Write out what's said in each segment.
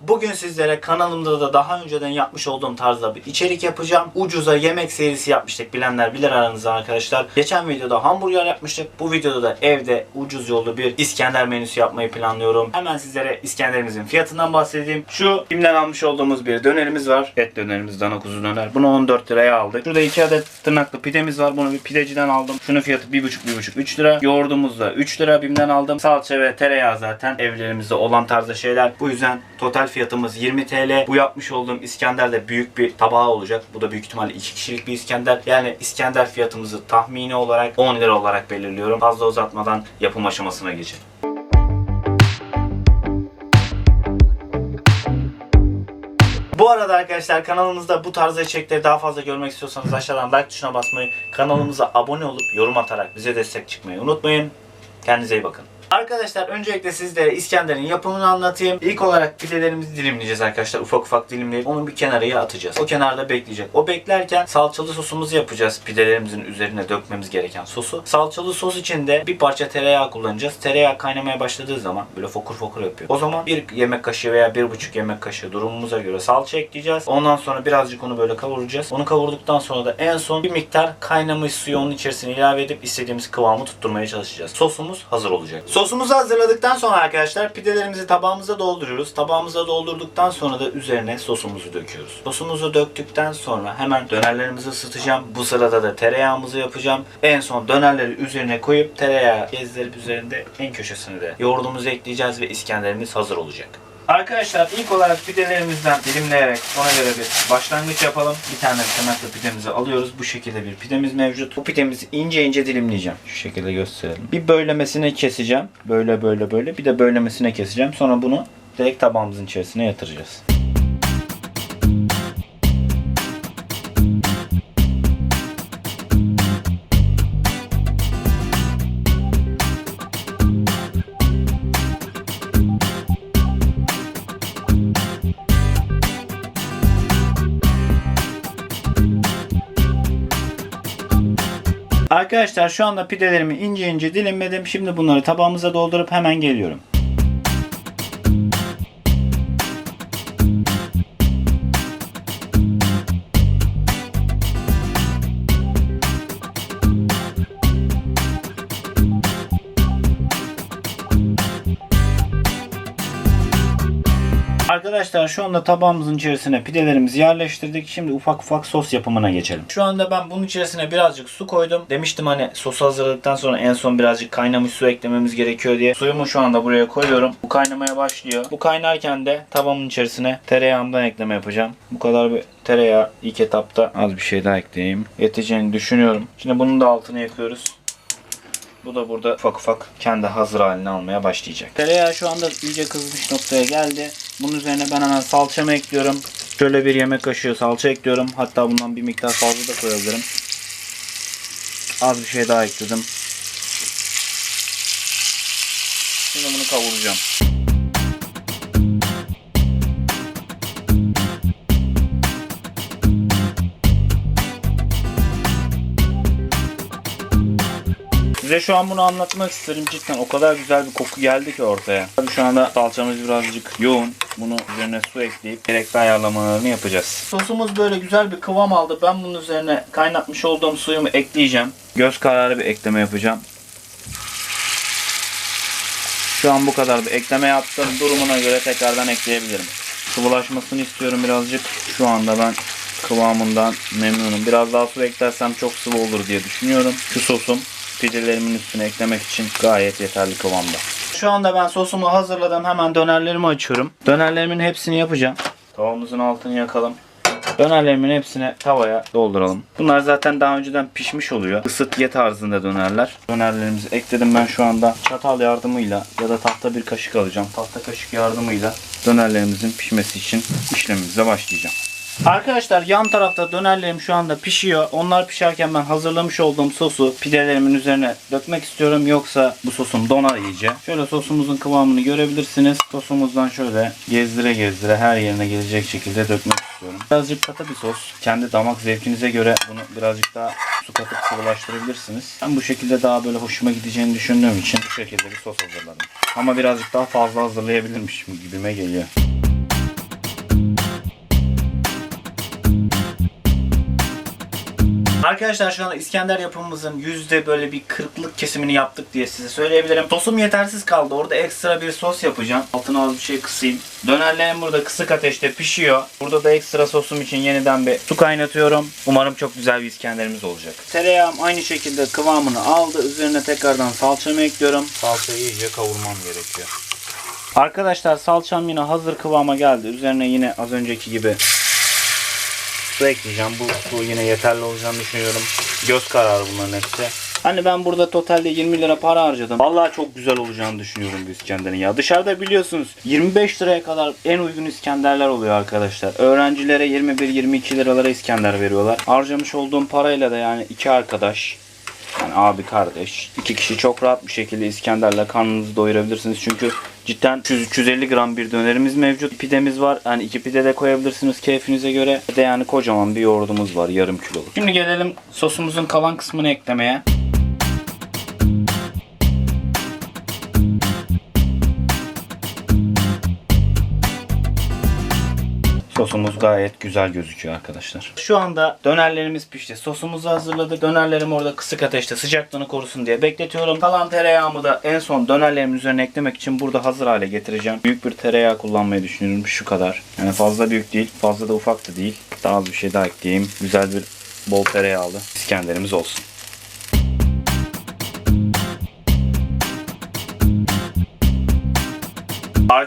Bugün sizlere kanalımda da daha önceden yapmış olduğum tarzda bir içerik yapacağım. Ucuza yemek serisi yapmıştık bilenler bilir aranızda arkadaşlar. Geçen videoda hamburger yapmıştık. Bu videoda da evde ucuz yollu bir İskender menüsü yapmayı planlıyorum. Hemen sizlere İskenderimizin fiyatından bahsedeyim. Şu filmden almış olduğumuz bir dönerimiz var. Et dönerimiz dana kuzu döner. Bunu 14 liraya aldık. Şurada 2 adet tırnaklı pidemiz var. Bunu bir pideciden aldım. Şunun fiyatı 1,5-1,5-3 lira. Yoğurdumuz da 3 lira BİM'den aldım. Salça ve tereyağı zaten evlerimizde olan tarzda şeyler. Bu yüzden total fiyatımız 20 TL. Bu yapmış olduğum İskender de büyük bir tabağı olacak. Bu da büyük ihtimalle 2 kişilik bir İskender. Yani İskender fiyatımızı tahmini olarak 10 lira olarak belirliyorum. Fazla uzatmadan yapım aşamasına geçelim. Bu arada arkadaşlar kanalımızda bu tarzda içerikleri daha fazla görmek istiyorsanız aşağıdan like tuşuna basmayı, kanalımıza abone olup yorum atarak bize destek çıkmayı unutmayın. Kendinize iyi bakın. Arkadaşlar öncelikle sizlere İskender'in yapımını anlatayım. İlk olarak pidelerimizi dilimleyeceğiz arkadaşlar. Ufak ufak dilimleyip onu bir kenarıya atacağız. O kenarda bekleyecek. O beklerken salçalı sosumuzu yapacağız. Pidelerimizin üzerine dökmemiz gereken sosu. Salçalı sos için de bir parça tereyağı kullanacağız. Tereyağı kaynamaya başladığı zaman böyle fokur fokur yapıyor. O zaman bir yemek kaşığı veya bir buçuk yemek kaşığı durumumuza göre salça ekleyeceğiz. Ondan sonra birazcık onu böyle kavuracağız. Onu kavurduktan sonra da en son bir miktar kaynamış suyu onun içerisine ilave edip istediğimiz kıvamı tutturmaya çalışacağız. Sosumuz hazır olacak. Sosumuzu hazırladıktan sonra arkadaşlar pidelerimizi tabağımıza dolduruyoruz. Tabağımıza doldurduktan sonra da üzerine sosumuzu döküyoruz. Sosumuzu döktükten sonra hemen dönerlerimizi ısıtacağım. Bu sırada da tereyağımızı yapacağım. En son dönerleri üzerine koyup tereyağı gezdirip üzerinde en köşesine de yoğurdumuzu ekleyeceğiz ve İskenderimiz hazır olacak. Arkadaşlar ilk olarak pidelerimizden dilimleyerek ona göre bir başlangıç yapalım. Bir tane tırnaklı pidemizi alıyoruz. Bu şekilde bir pidemiz mevcut. Bu pidemizi ince ince dilimleyeceğim. Şu şekilde gösterelim. Bir böylemesine keseceğim. Böyle böyle böyle. Bir de böylemesine keseceğim. Sonra bunu direkt tabağımızın içerisine yatıracağız. Arkadaşlar şu anda pidelerimi ince ince dilimledim. Şimdi bunları tabağımıza doldurup hemen geliyorum. Arkadaşlar şu anda tabağımızın içerisine pidelerimizi yerleştirdik. Şimdi ufak ufak sos yapımına geçelim. Şu anda ben bunun içerisine birazcık su koydum. Demiştim hani sosu hazırladıktan sonra en son birazcık kaynamış su eklememiz gerekiyor diye. Suyumu şu anda buraya koyuyorum. Bu kaynamaya başlıyor. Bu kaynarken de tabağımın içerisine tereyağımdan ekleme yapacağım. Bu kadar bir tereyağı ilk etapta az bir şey daha ekleyeyim. Yeteceğini düşünüyorum. Şimdi bunun da altını yakıyoruz. Bu da burada ufak ufak kendi hazır halini almaya başlayacak. Tereyağı şu anda iyice kızmış noktaya geldi. Bunun üzerine ben hemen salçamı ekliyorum. Şöyle bir yemek kaşığı salça ekliyorum. Hatta bundan bir miktar fazla da koyabilirim. Az bir şey daha ekledim. Şimdi bunu kavuracağım. Size şu an bunu anlatmak isterim cidden o kadar güzel bir koku geldi ki ortaya. Tabii şu anda salçamız birazcık yoğun. Bunu üzerine su ekleyip gerekli ayarlamalarını yapacağız. Sosumuz böyle güzel bir kıvam aldı. Ben bunun üzerine kaynatmış olduğum suyumu ekleyeceğim. Göz kararı bir ekleme yapacağım. Şu an bu kadar bir ekleme yaptım. Durumuna göre tekrardan ekleyebilirim. Sıvılaşmasını istiyorum birazcık. Şu anda ben kıvamından memnunum. Biraz daha su eklersem çok sıvı olur diye düşünüyorum. Şu sosum pidelerimin üstüne eklemek için gayet yeterli kıvamda. Şu anda ben sosumu hazırladım. Hemen dönerlerimi açıyorum. Dönerlerimin hepsini yapacağım. Tavamızın altını yakalım. Dönerlerimin hepsine tavaya dolduralım. Bunlar zaten daha önceden pişmiş oluyor. Isıt ye tarzında dönerler. Dönerlerimizi ekledim ben şu anda. Çatal yardımıyla ya da tahta bir kaşık alacağım. Tahta kaşık yardımıyla dönerlerimizin pişmesi için işlemimize başlayacağım. Arkadaşlar yan tarafta dönerlerim şu anda pişiyor. Onlar pişerken ben hazırlamış olduğum sosu pidelerimin üzerine dökmek istiyorum. Yoksa bu sosum donar iyice. Şöyle sosumuzun kıvamını görebilirsiniz. Sosumuzdan şöyle gezdire gezdire her yerine gelecek şekilde dökmek istiyorum. Birazcık katı bir sos. Kendi damak zevkinize göre bunu birazcık daha su katıp sıvılaştırabilirsiniz. Ben bu şekilde daha böyle hoşuma gideceğini düşündüğüm için bu şekilde bir sos hazırladım. Ama birazcık daha fazla hazırlayabilirmişim gibime geliyor. Arkadaşlar şu anda İskender yapımımızın yüzde böyle bir kırklık kesimini yaptık diye size söyleyebilirim. Sosum yetersiz kaldı. Orada ekstra bir sos yapacağım. Altına az bir şey kısayım. Dönerlerim burada kısık ateşte pişiyor. Burada da ekstra sosum için yeniden bir su kaynatıyorum. Umarım çok güzel bir İskenderimiz olacak. Tereyağım aynı şekilde kıvamını aldı. Üzerine tekrardan salçamı ekliyorum. Salçayı iyice kavurmam gerekiyor. Arkadaşlar salçam yine hazır kıvama geldi. Üzerine yine az önceki gibi su ekleyeceğim. Bu su yine yeterli olacağını düşünüyorum. Göz kararı bunların hepsi. Hani ben burada totalde 20 lira para harcadım. Vallahi çok güzel olacağını düşünüyorum bu İskender'in ya. Dışarıda biliyorsunuz 25 liraya kadar en uygun İskenderler oluyor arkadaşlar. Öğrencilere 21-22 liralara İskender veriyorlar. Harcamış olduğum parayla da yani iki arkadaş yani abi kardeş. iki kişi çok rahat bir şekilde İskender'le karnınızı doyurabilirsiniz. Çünkü cidden 300-350 gram bir dönerimiz mevcut. Pidemiz var. Yani iki pide de koyabilirsiniz keyfinize göre. Bir De yani kocaman bir yoğurdumuz var. Yarım kiloluk. Şimdi gelelim sosumuzun kalan kısmını eklemeye. Sosumuz gayet güzel gözüküyor arkadaşlar. Şu anda dönerlerimiz pişti. Sosumuzu hazırladık. Dönerlerim orada kısık ateşte sıcaklığını korusun diye bekletiyorum. Kalan tereyağımı da en son dönerlerimin üzerine eklemek için burada hazır hale getireceğim. Büyük bir tereyağı kullanmayı düşünüyorum. Şu kadar. Yani fazla büyük değil. Fazla da ufak da değil. Daha az bir şey daha ekleyeyim. Güzel bir bol tereyağlı İskenderimiz olsun.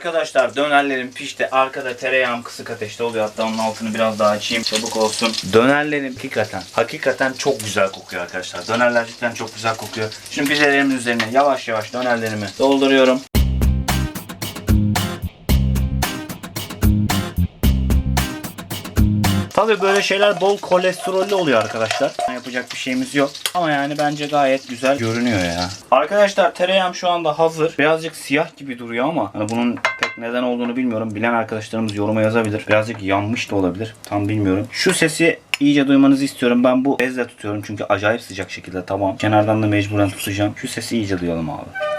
Arkadaşlar dönerlerim pişti. Arkada tereyağım kısık ateşte oluyor. Hatta onun altını biraz daha açayım. Çabuk olsun. Dönerlerim hakikaten, hakikaten çok güzel kokuyor arkadaşlar. Dönerler cidden çok güzel kokuyor. Şimdi pidelerimin üzerine yavaş yavaş dönerlerimi dolduruyorum. Tabii böyle şeyler bol kolesterollü oluyor arkadaşlar. Yapacak bir şeyimiz yok. Ama yani bence gayet güzel görünüyor ya. Arkadaşlar tereyağım şu anda hazır. Birazcık siyah gibi duruyor ama hani bunun pek neden olduğunu bilmiyorum. Bilen arkadaşlarımız yoruma yazabilir. Birazcık yanmış da olabilir. Tam bilmiyorum. Şu sesi iyice duymanızı istiyorum. Ben bu bezle tutuyorum çünkü acayip sıcak şekilde tamam. Kenardan da mecburen tutacağım. Şu sesi iyice duyalım abi.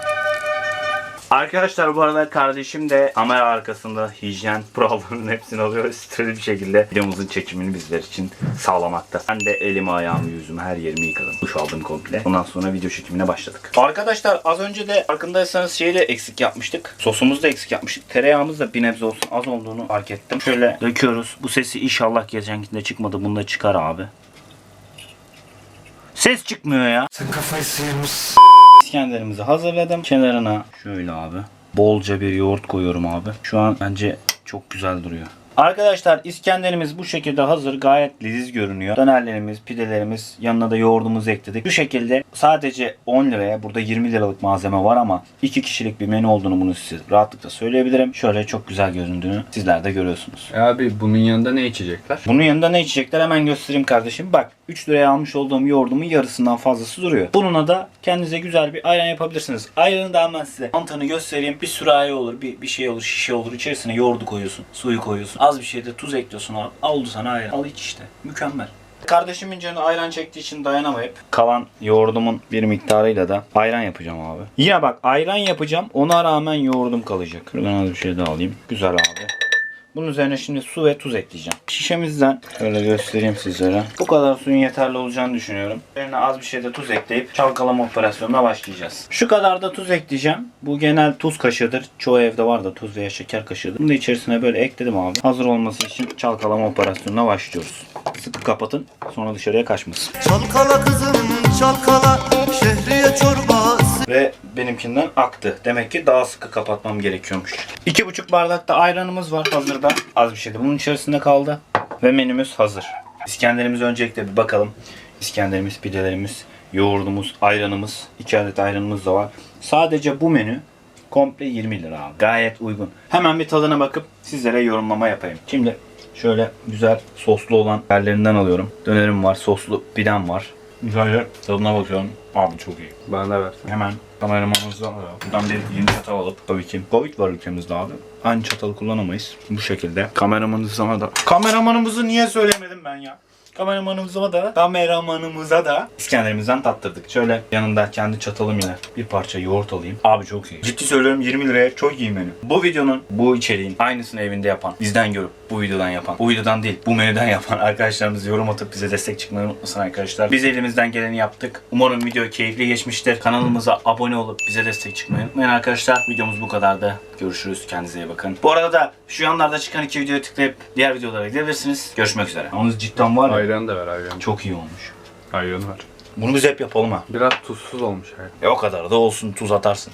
Arkadaşlar bu arada kardeşim de kamera arkasında hijyen kurallarının hepsini alıyor. Steril bir şekilde videomuzun çekimini bizler için sağlamakta. Ben de elimi ayağımı yüzümü her yerimi yıkadım. Duş aldım komple. Ondan sonra video çekimine başladık. Arkadaşlar az önce de farkındaysanız şeyi de eksik yapmıştık. Sosumuzu da eksik yapmıştık. Tereyağımız da bir nebze olsun az olduğunu fark ettim. Şöyle döküyoruz. Bu sesi inşallah geçenkinde çıkmadı. Bunda çıkar abi. Ses çıkmıyor ya. Sen kafayı sıyırmışsın. İskenderimizi hazırladım. Kenarına şöyle abi. Bolca bir yoğurt koyuyorum abi. Şu an bence çok güzel duruyor. Arkadaşlar İskenderimiz bu şekilde hazır. Gayet leziz görünüyor. Dönerlerimiz, pidelerimiz, yanına da yoğurdumuzu ekledik. Bu şekilde sadece 10 liraya burada 20 liralık malzeme var ama 2 kişilik bir menü olduğunu bunu size rahatlıkla söyleyebilirim. Şöyle çok güzel göründüğünü sizler de görüyorsunuz. E abi bunun yanında ne içecekler? Bunun yanında ne içecekler hemen göstereyim kardeşim. Bak 3 liraya almış olduğum yoğurdumun yarısından fazlası duruyor. Bununla da kendinize güzel bir ayran yapabilirsiniz. Ayranı da hemen size mantığını göstereyim. Bir sürahi olur, bir, bir şey olur, şişe olur. İçerisine yoğurdu koyuyorsun, suyu koyuyorsun. Az bir şey de tuz ekliyorsun abi. Oldu sana ayran. Al iç işte. Mükemmel. Kardeşimin canı ayran çektiği için dayanamayıp kalan yoğurdumun bir miktarıyla da ayran yapacağım abi. Yine bak ayran yapacağım. Ona rağmen yoğurdum kalacak. Şuradan az bir şey daha alayım. Güzel abi. Bunun üzerine şimdi su ve tuz ekleyeceğim. Şişemizden şöyle göstereyim sizlere. Bu kadar suyun yeterli olacağını düşünüyorum. Üzerine az bir şey de tuz ekleyip çalkalama operasyonuna başlayacağız. Şu kadar da tuz ekleyeceğim. Bu genel tuz kaşığıdır. Çoğu evde var da tuz veya şeker kaşığıdır. Bunu da içerisine böyle ekledim abi. Hazır olması için çalkalama operasyonuna başlıyoruz. Sıkı kapatın. Sonra dışarıya kaçmasın. Çalkala kızım çalkala benimkinden aktı. Demek ki daha sıkı kapatmam gerekiyormuş. İki buçuk bardak da ayranımız var hazırda. Az bir şeydi. Bunun içerisinde kaldı. Ve menümüz hazır. İskenderimiz öncelikle bir bakalım. İskenderimiz, pidelerimiz, yoğurdumuz, ayranımız. iki adet ayranımız da var. Sadece bu menü komple 20 lira abi. Gayet uygun. Hemen bir tadına bakıp sizlere yorumlama yapayım. Şimdi şöyle güzel soslu olan yerlerinden alıyorum. Dönerim var, soslu pidem var. Güzel tadına bakıyorum. Abi çok iyi. Bana da versin. Hemen Kameramanımızdan alalım. Buradan bir yeni çatal alıp tabii ki Covid var ülkemizde abi. Aynı çatalı kullanamayız. Bu şekilde. Kameramanımıza da... Kameramanımızı niye söylemedim ben ya? Kameramanımıza da, kameramanımıza da İskender'imizden tattırdık. Şöyle yanında kendi çatalım yine bir parça yoğurt alayım. Abi çok iyi. Ciddi söylüyorum 20 liraya çok iyi menü. Bu videonun, bu içeriğin aynısını evinde yapan, bizden görüp bu videodan yapan, bu videodan değil bu menüden yapan arkadaşlarımız yorum atıp bize destek çıkmayı unutmasın arkadaşlar. Biz elimizden geleni yaptık. Umarım video keyifli geçmiştir. Kanalımıza abone olup bize destek çıkmayı unutmayın arkadaşlar. Videomuz bu kadardı. Görüşürüz. Kendinize iyi bakın. Bu arada da şu yanlarda çıkan iki videoya tıklayıp diğer videolara gidebilirsiniz. Görüşmek üzere. Yalnız cidden var ya. Ayran da ver ayran. Çok iyi olmuş. Ayran var. Bunu biz hep yapalım ha. Biraz tuzsuz olmuş ayran. E o kadar da olsun tuz atarsın.